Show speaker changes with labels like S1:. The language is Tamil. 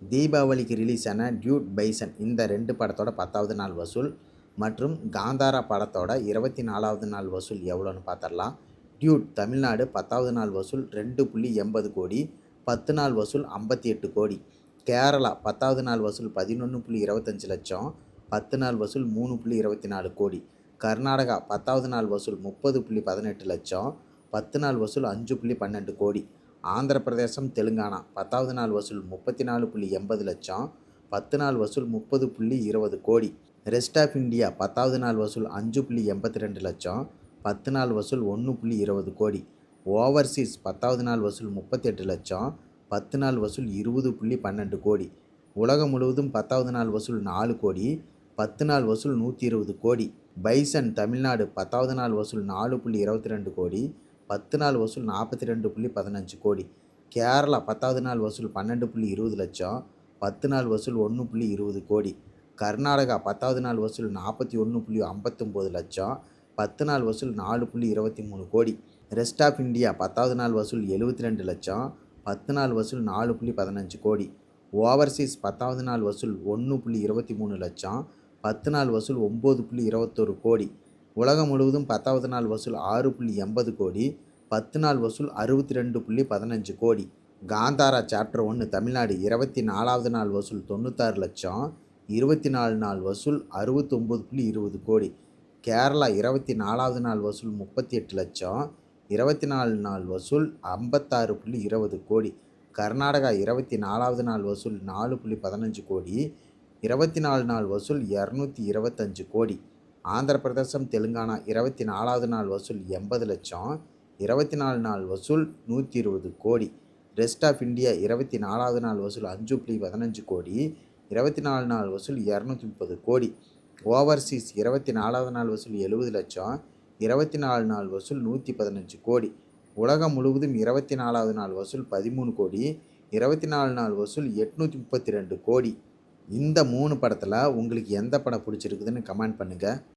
S1: தீபாவளிக்கு ரிலீஸ் ஆன டியூட் பைசன் இந்த ரெண்டு படத்தோட பத்தாவது நாள் வசூல் மற்றும் காந்தாரா படத்தோட இருபத்தி நாலாவது நாள் வசூல் எவ்வளோன்னு பார்த்துடலாம் டியூட் தமிழ்நாடு பத்தாவது நாள் வசூல் ரெண்டு புள்ளி எண்பது கோடி பத்து நாள் வசூல் ஐம்பத்தி எட்டு கோடி. கேரளா பத்தாவது நாள் வசூல் பதினொன்று புள்ளி இருபத்தஞ்சி லட்சம் பத்து நாள் வசூல் மூணு புள்ளி இருபத்தி நாலு கோடி. கர்நாடகா பத்தாவது நாள் வசூல் முப்பது புள்ளி பதினெட்டு லட்சம் பத்து நாள் வசூல் அஞ்சு புள்ளி பன்னெண்டு கோடி. ஆந்திர பிரதேசம் தெலுங்கானா. பத்தாவது நாள் வசூல் முப்பத்தி நாலு புள்ளி எண்பது லட்சம் பத்து நாள் வசூல் முப்பது புள்ளி இருபது கோடி. ரெஸ்ட் ஆஃப் இந்தியா பத்தாவது நாள் வசூல் அஞ்சு புள்ளி எண்பத்தி ரெண்டு லட்சம் பத்து நாள் வசூல் ஒன்று புள்ளி இருபது கோடி. ஓவர்சீஸ் பத்தாவது நாள் வசூல் முப்பத்தெட்டு லட்சம் பத்து நாள் வசூல் இருபது புள்ளி பன்னெண்டு கோடி. உலகம் முழுவதும் பத்தாவது நாள் வசூல் நாலு கோடி பத்து நாள் வசூல் நூற்றி இருபது கோடி. பைசன் தமிழ்நாடு பத்தாவது நாள் வசூல் நாலு புள்ளி இருபத்தி ரெண்டு கோடி பத்து நாள் வசூல் நாற்பத்தி ரெண்டு புள்ளி பதினஞ்சு கோடி. கேரளா பத்தாவது நாள் வசூல் பன்னெண்டு புள்ளி இருபது லட்சம். பத்து நாள் வசூல் ஒன்று புள்ளி இருபது கோடி. கர்நாடகா பத்தாவது நாள் வசூல் நாற்பத்தி ஒன்று புள்ளி ஐம்பத்தொம்போது லட்சம். பத்து நாள் வசூல் நாலு புள்ளி இருபத்தி மூணு கோடி. ரெஸ்ட் ஆஃப் இந்தியா பத்தாவது நாள் வசூல் எழுபத்தி ரெண்டு லட்சம். பத்து நாள் வசூல் நாலு புள்ளி பதினஞ்சு கோடி. ஓவர்சீஸ் பத்தாவது நாள் வசூல் ஒன்று புள்ளி இருபத்தி மூணு லட்சம். பத்து நாள் வசூல் ஒம்பது புள்ளி இருபத்தொரு கோடி. உலகம் முழுவதும் பத்தாவது நாள் வசூல் ஆறு புள்ளி எண்பது கோடி பத்து நாள் வசூல் அறுபத்தி ரெண்டு புள்ளி பதினஞ்சு கோடி. காந்தாரா சாப்டர் ஒன்று தமிழ்நாடு இருபத்தி நாலாவது நாள் வசூல் தொண்ணூத்தாறு லட்சம் இருபத்தி நாலு நாள் வசூல் அறுபத்தொம்போது புள்ளி இருபது கோடி. கேரளா இருபத்தி நாலாவது நாள் வசூல் முப்பத்தி எட்டு லட்சம் இருபத்தி நாலு நாள் வசூல் ஐம்பத்தாறு புள்ளி இருபது கோடி. கர்நாடகா இருபத்தி நாலாவது நாள் வசூல் நாலு புள்ளி பதினஞ்சு கோடி இருபத்தி நாலு நாள் வசூல் இரநூத்தி இருபத்தஞ்சு கோடி. ஆந்திர பிரதேசம் தெலுங்கானா இருபத்தி நாலாவது நாள் வசூல் எண்பது லட்சம் இருபத்தி நாலு நாள் வசூல் நூற்றி இருபது கோடி. ரெஸ்ட் ஆஃப் இந்தியா இருபத்தி நாலாவது நாள் வசூல் அஞ்சு புள்ளி பதினஞ்சு கோடி இருபத்தி நாலு நாள் வசூல் இரநூத்தி முப்பது கோடி. ஓவர்சீஸ் இருபத்தி நாலாவது நாள் வசூல் எழுபது லட்சம் இருபத்தி நாலு நாள் வசூல் நூற்றி பதினஞ்சு கோடி. உலகம் முழுவதும் இருபத்தி நாலாவது நாள் வசூல் பதிமூணு கோடி இருபத்தி நாலு நாள் வசூல் எட்நூற்றி முப்பத்தி ரெண்டு கோடி. இந்த மூணு படத்தில் உங்களுக்கு எந்த படம் பிடிச்சிருக்குதுன்னு கமெண்ட் பண்ணுங்கள்